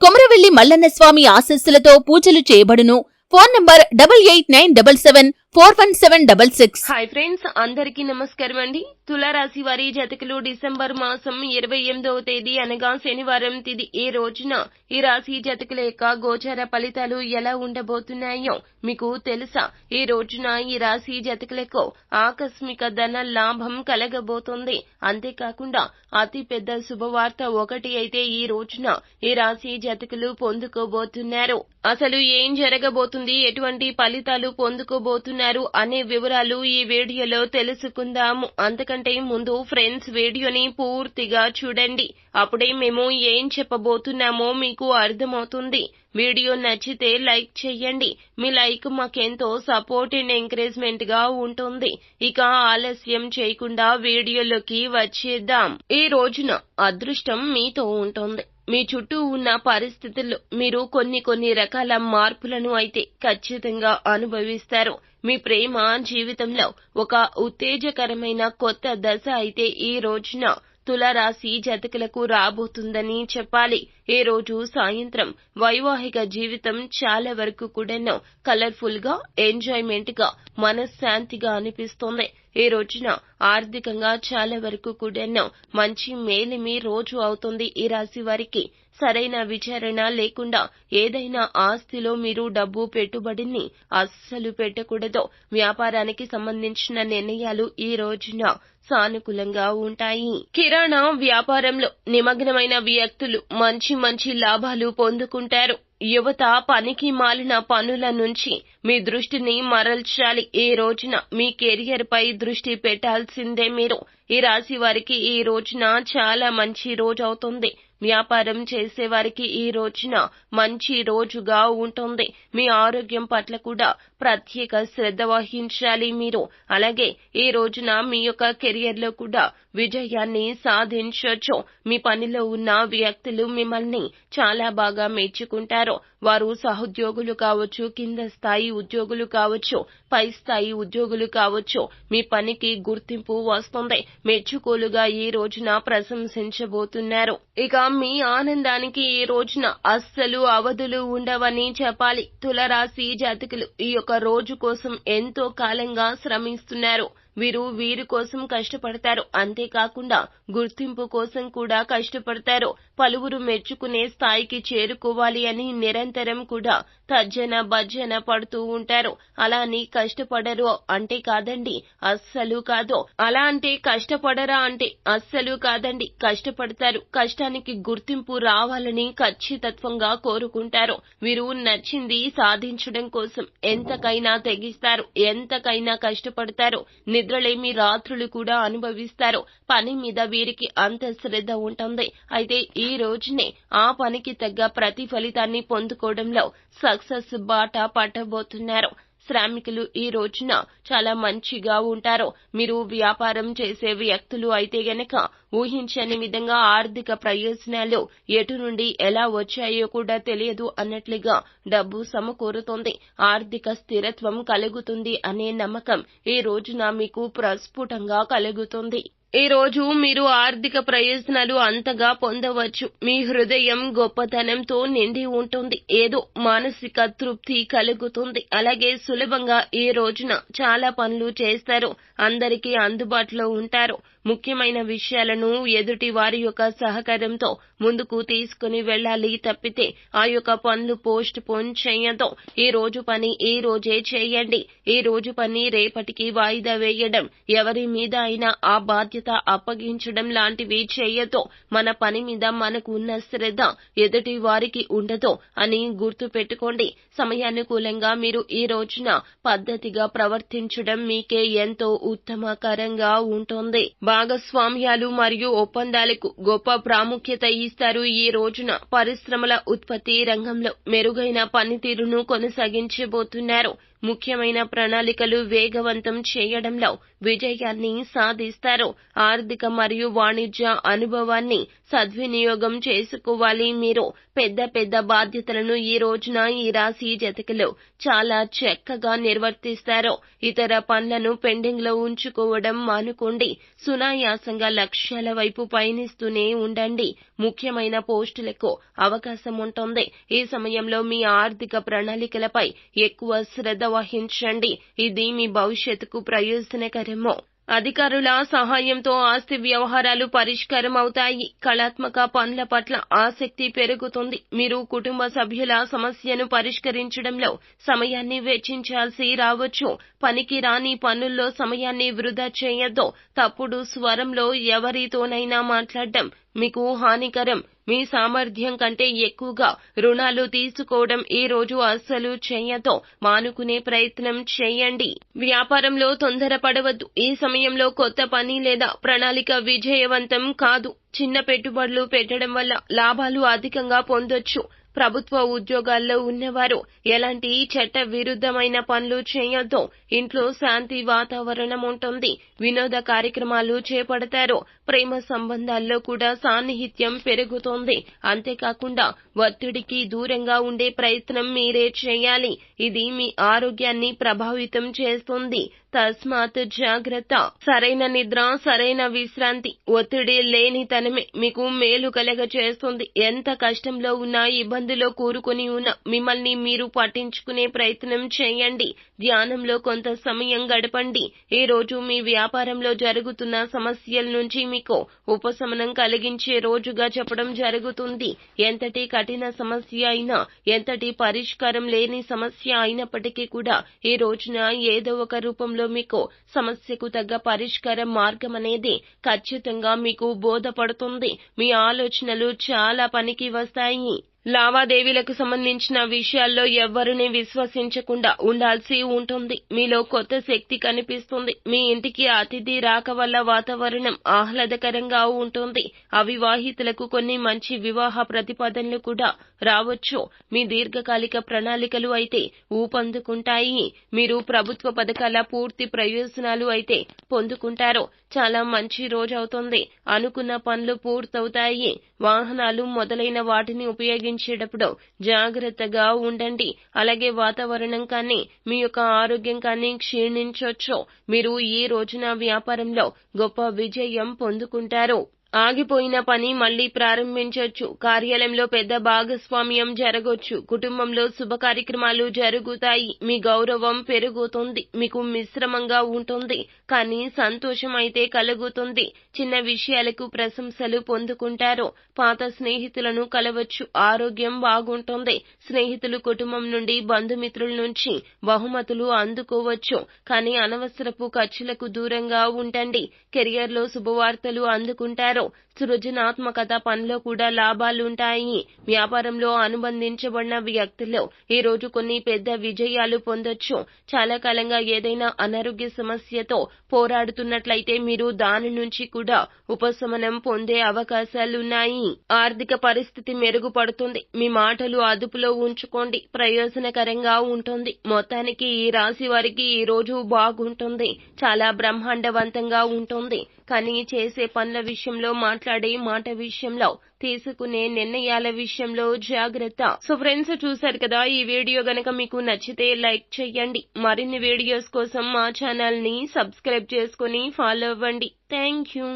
కొమరవెల్లి మల్లన్న స్వామి ఆశస్సులతో పూజలు చేయబడును. Phone number double eight nine double seven four one seven double six. Hi friends అందరికీ నమస్కారం అండి. తులారాశి వారి జతకులు డిసెంబర్ మాసం ఇరవై ఎనిమిదవ తేదీ అనగా శనివారం తిది ఈ రోజున ఈ రాశి జతకుల యొక్క గోచర ఫలితాలు ఎలా ఉండబోతున్నాయో మీకు తెలుసా? ఈ రోజున ఈ రాశి జతకులకు ఆకస్మిక ధన లాభం కలగబోతోంది. అంతేకాకుండా అతి పెద్ద శుభవార్త ఒకటి అయితే ఈ రోజున ఈ రాశి జతకులు పొందుకోబోతున్నారు. అసలు ఏం జరగబోతుంది? ఎటువంటి ఫలితాలు పొందుకోబోతున్నారు? అనే వివరాలు ఈ వీడియోలో తెలుసుకుందాము. అంతకంటే ముందు ఫ్రెండ్స్ వీడియోని పూర్తిగా చూడండి. అప్పుడే మేము ఏం చెప్పబోతున్నామో మీకు అర్థమవుతుంది. వీడియో నచ్చితే లైక్ చేయండి మీ లైక్ మాకెంతో సపోర్ట్ అండ్ ఎంకరేజ్మెంట్గా ఉంటుంది. ఇక ఆలస్యం చేయకుండా వీడియోలోకి వచ్చేద్దాం. ఈ రోజున అదృష్టం మీతో ఉంటుంది. మీ చుట్టూ ఉన్న పరిస్థితుల్లో మీరు కొన్ని కొన్ని రకాల మార్పులను అయితే ఖచ్చితంగా అనుభవిస్తారు. మీ ప్రేమ జీవితంలో ఒక ఉత్తేజకరమైన కొత్త దశ అయితే ఈ రోజున తులారాశి జతకులకు రాబోతుందని చెప్పాలి. ఈ రోజు సాయంత్రం వైవాహిక జీవితం చాలా వరకు కూడాను కలర్ఫుల్గా ఎంజాయ్మెంట్గా మనశ్శాంతిగా అనిపిస్తోంది. ఈ రోజున ఆర్థికంగా చాలా వరకు కూడాను మంచి మేలిమి రోజు అవుతుంది ఈ రాశి వారికి. సరైన విచారణ లేకుండా ఏదైనా ఆస్తిలో మీరు డబ్బు పెట్టుబడిని అస్సలు పెట్టకూడదు. వ్యాపారానికి సంబంధించిన నిర్ణయాలు ఈ రోజున సానుకూలంగా ఉంటాయి. కిరాణా వ్యాపారంలో నిమగ్నమైన వ్యక్తులు మంచి మంచి లాభాలు పొందుకుంటారు. యువత పనికి మాలిన పనుల నుంచి మీ దృష్టిని మరల్చాలి. ఈ రోజున మీ కెరియర్ పై దృష్టి పెట్టాల్సిందే మీరు. ఈ రాశి వారికి ఈ రోజున చాలా మంచి రోజు అవుతుంది. వ్యాపారం చేసే వారికి ఈ రోజున మంచి రోజుగా ఉంటుంది. మీ ఆరోగ్యం పట్ల కూడా ప్రత్యేక శ్రద్ధ వహించాలి మీరు. అలాగే ఈ రోజున మీ యొక్క కెరియర్లో కూడా విజయాన్ని సాధించొచ్చు. మీ పనిలో ఉన్న వ్యక్తులు మిమ్మల్ని చాలా బాగా మెచ్చుకుంటారు. వారు సహోద్యోగులు కావచ్చు కింద స్థాయి ఉద్యోగులు కావచ్చు పై స్థాయి ఉద్యోగులు కావచ్చు మీ పనికి గుర్తింపు వస్తుంది. మెచ్చుకోలుగా ఈ రోజున ప్రశంసించబోతున్నారు. ఇక మీ ఆనందానికి ఈ రోజున అస్సలు అవధులు ఉండవని చెప్పాలి. తులరాశి జాతకులు ఈ యొక్క రోజు కోసం ఎంతో కాలంగా శ్రమిస్తున్నారు. వీరు వీరి కోసం కష్టపడతారు. అంతేకాకుండా గుర్తింపు కోసం కూడా కష్టపడతారు. పలువురు మెచ్చుకునే స్థాయికి చేరుకోవాలి అని నిరంతరం కూడా తర్జన భర్జన పడుతూ ఉంటారు. అలా అని కష్టపడరు అంటే కాదండి అస్సలు కాదు. అలా అంటే కష్టపడరా అంటే అస్సలు కాదండి. కష్టపడతారు. కష్టానికి గుర్తింపు రావాలని ఖచ్చితత్వంగా కోరుకుంటారు. వీరు నచ్చింది సాధించడం కోసం ఎంతకైనా తెగిస్తారు. ఎంతకైనా కష్టపడతారు. నిద్రలేమి రాత్రులు కూడా అనుభవిస్తారు. పని మీద వీరికి అంత శ్రద్ధ ఉంటుంది. అయితే ఈ రోజునే ఆ పనికి తగ్గ ప్రతి ఫలితాన్ని పొందుకోవడంలో సక్సెస్ బాట పట్టబోతున్నారు. శ్రామికులు ఈ రోజున చాలా మంచిగా ఉంటారు. మీరు వ్యాపారం చేసే వ్యక్తులు అయితే గనక ఊహించని విధంగా ఆర్థిక ప్రయోజనాలు ఎటు నుండి ఎలా వచ్చాయో కూడా తెలియదు అన్నట్లుగా డబ్బు సమకూరుతోంది. ఆర్థిక స్థిరత్వం కలుగుతుంది అనే నమ్మకం ఈ రోజున మీకు ప్రస్ఫుటంగా కలుగుతుంది. ఈ రోజు మీరు ఆర్థిక ప్రయోజనాలు అంతగా పొందవచ్చు. మీ హృదయం గొప్పతనంతో నిండి ఉంటుంది. ఏదో మానసిక తృప్తి కలుగుతుంది. అలాగే సులభంగా ఈ రోజున చాలా పనులు చేస్తారు. అందరికీ అందుబాటులో ఉంటారు. ముఖ్యమైన విషయాలను ఎదుటి వారి యొక్క సహకారంతో ముందుకు తీసుకుని వెళ్ళాలి తప్పితే ఆ యొక్క పనులు పోస్ట్ పోన్ చేయదు ఈ రోజు పని ఈ రోజే చేయండి. ఈ రోజు పని రేపటికి వాయిదా వేయడం ఎవరి మీద అయినా ఆ బాధ్యత బాధ్యత అప్పగించడం లాంటివి చేయతో మన పని మీద మనకు ఉన్న శ్రద్ధ ఎదుటి వారికి ఉండదో అని గుర్తు పెట్టుకోండి. సమయానుకూలంగా మీరు ఈ రోజున పద్ధతిగా ప్రవర్తించడం మీకే ఎంతో ఉత్తమకరంగా ఉంటుంది. భాగస్వామ్యాలు మరియు ఒప్పందాలకు గొప్ప ప్రాముఖ్యత ఇస్తారు. ఈ రోజున పరిశ్రమల ఉత్పత్తి రంగంలో మెరుగైన పనితీరును కొనసాగించబోతున్నారు. ముఖ్యమైన ప్రణాళికలు వేగవంతం చేయడంలో విజయాన్ని సాధిస్తారు. ఆర్థిక మరియు వాణిజ్య అనుభవాన్ని సద్వినియోగం చేసుకోవాలి. మీరు పెద్ద పెద్ద బాధ్యతలను ఈ రోజున ఈ రాశి జతకలు చాలా చక్కగా నిర్వర్తిస్తారు. ఇతర పనులను పెండింగ్లో ఉంచుకోవడం మానుకోండి. సునాయాసంగా లక్ష్యాల వైపు పయనిస్తూనే ఉండండి. ముఖ్యమైన పోస్టులకు అవకాశం ఉంటుంది. ఈ సమయంలో మీ ఆర్థిక ప్రణాళికలపై ఎక్కువ శ్రద్ధ వహించండి ఇది మీ భవిష్యత్తుకు ప్రయోజనకరమో. అధికారుల సహాయంతో ఆస్తి వ్యవహారాలు పరిష్కారం అవుతాయి కళాత్మక పనుల పట్ల ఆసక్తి పెరుగుతుంది. మీరు కుటుంబ సభ్యుల సమస్యను పరిష్కరించడంలో సమయాన్ని వెచ్చించాల్సి రావచ్చు. పనికి రాని పనుల్లో సమయాన్ని వృధా చేయొద్దు. తప్పుడు స్వరంలో ఎవరితోనైనా మాట్లాడడం మీకు హానికరం. మీ సామర్థ్యం కంటే ఎక్కువగా రుణాలు తీసుకోవడం ఈ రోజు అస్సలు చేయతో మానుకునే ప్రయత్నం చేయండి. వ్యాపారంలో తొందరపడవద్దు. ఈ సమయంలో కొత్త పని లేదా ప్రణాళిక విజయవంతం కాదు. చిన్న పెట్టుబడులు పెట్టడం వల్ల లాభాలు అధికంగా పొందొచ్చు. ప్రభుత్వ ఉద్యోగాల్లో ఉన్నవారు ఎలాంటి చట్ట విరుద్ధమైన పనులు చేయొద్దు. ఇంట్లో శాంతి వాతావరణం ఉంటుంది. వినోద కార్యక్రమాలు చేపడతారు. ప్రేమ సంబంధాల్లో కూడా సాన్నిహిత్యం పెరుగుతోంది. అంతేకాకుండా ఒత్తిడికి దూరంగా ఉండే ప్రయత్నం మీరే చేయాలి. ఇది మీ ఆరోగ్యాన్ని ప్రభావితం చేస్తుంది. తస్మాత్ జాగ్రత్త. సరైన నిద్ర సరైన విశ్రాంతి ఒత్తిడి లేనితనమే మీకు మేలు కలగ చేస్తుంది ఎంత కష్టంలో ఉన్నా ఇబ్బందిలో కూరుకొని ఉన్న మిమ్మల్ని మీరు పట్టించుకునే ప్రయత్నం చేయండి. ధ్యానంలో కొంత సమయం గడపండి. ఈ రోజు మీ వ్యాపారంలో జరుగుతున్న సమస్యల నుంచి మీకు ఉపశమనం కలిగించే రోజుగా చెప్పడం జరుగుతుంది. ఎంతటి కఠిన సమస్య అయినా ఎంతటి పరిష్కారం లేని సమస్య అయినప్పటికీ కూడా ఈ రోజున ఏదో ఒక రూపంలో మీకు సమస్యకు తగ్గ పరిష్కార మార్గం అనేది ఖచ్చితంగా మీకు బోధపడుతుంది. మీ ఆలోచనలు చాలా పనికి వస్తాయి. లావాదేవీలకు సంబంధించిన విషయాల్లో ఎవ్వరిని విశ్వసించకుండా ఉండాల్సి ఉంటుంది. మీలో కొత్త శక్తి కనిపిస్తుంది. మీ ఇంటికి అతిథి రాక వల్ల వాతావరణం ఆహ్లాదకరంగా ఉంటుంది. అవివాహితులకు కొన్ని మంచి వివాహ ప్రతిపాదనలు కూడా రావచ్చు. మీ దీర్ఘకాలిక ప్రణాళికలు అయితే ఊపందుకుంటాయి. మీరు ప్రభుత్వ పథకాల పూర్తి ప్రయోజనాలు అయితే పొందుకుంటారు. చాలా మంచి రోజవుతోంది అనుకున్న పనులు పూర్తవుతాయి. వాహనాలు మొదలైన వాటిని ఉపయోగించేటప్పుడు జాగ్రత్తగా ఉండండి. అలాగే వాతావరణం కానీ మీ యొక్క ఆరోగ్యం కానీ క్షీణించొచ్చు. మీరు ఈ రోజున వ్యాపారంలో గొప్ప విజయం పొందుకుంటారు. ఆగిపోయిన పని మళ్ళీ ప్రారంభించొచ్చు. కార్యాలయంలో పెద్ద భాగస్వామ్యం జరగొచ్చు. కుటుంబంలో శుభ కార్యక్రమాలు జరుగుతాయి. మీ గౌరవం పెరుగుతుంది. మీకు మిశ్రమంగా ఉంటుంది. కానీ సంతోషం అయితే కలుగుతుంది. చిన్న విషయాలకు ప్రశంసలు పొందుకుంటారు. పాత స్నేహితులను కలవచ్చు. ఆరోగ్యం బాగుంటుంది. స్నేహితులు కుటుంబం నుండి బంధుమిత్రుల నుంచి బహుమతులు అందుకోవచ్చు. కానీ అనవసరపు ఖర్చులకు దూరంగా ఉండండి. కెరియర్లో శుభవార్తలు అందుకుంటారు. సృజనాత్మకత పనిలో కూడా లాభాలుంటాయి. వ్యాపారంలో అనుబంధించబడిన వ్యక్తులు ఈ రోజు కొన్ని పెద్ద విజయాలు పొందొచ్చు. చాలా కాలంగా ఏదైనా అనారోగ్య సమస్యతో పోరాడుతున్నట్లయితే మీరు దాని నుంచి కూడా ఉపశమనం పొందే అవకాశాలున్నాయి. ఆర్థిక పరిస్థితి మెరుగుపడుతుంది. మీ మాటలు అదుపులో ఉంచుకోండి. ప్రయోజనకరంగా ఉంటుంది. మొత్తానికి ఈ రాశి వారికి ఈ రోజు బాగుంటుంది. చాలా బ్రహ్మాండవంతంగా ఉంటుంది. కానీ చేసే పనుల విషయంలో మాట్లాడే మాట విషయంలో తీసుకునే నిర్ణయాల విషయంలో జాగ్రత్త. సో ఫ్రెండ్స్ చూశారు కదా ఈ వీడియో గనక మీకు నచ్చితే లైక్ చేయండి. మరిన్ని వీడియోస్ కోసం మా ఛానల్ని సబ్స్క్రైబ్ చేసుకుని ఫాలో అవ్వండి. Thank you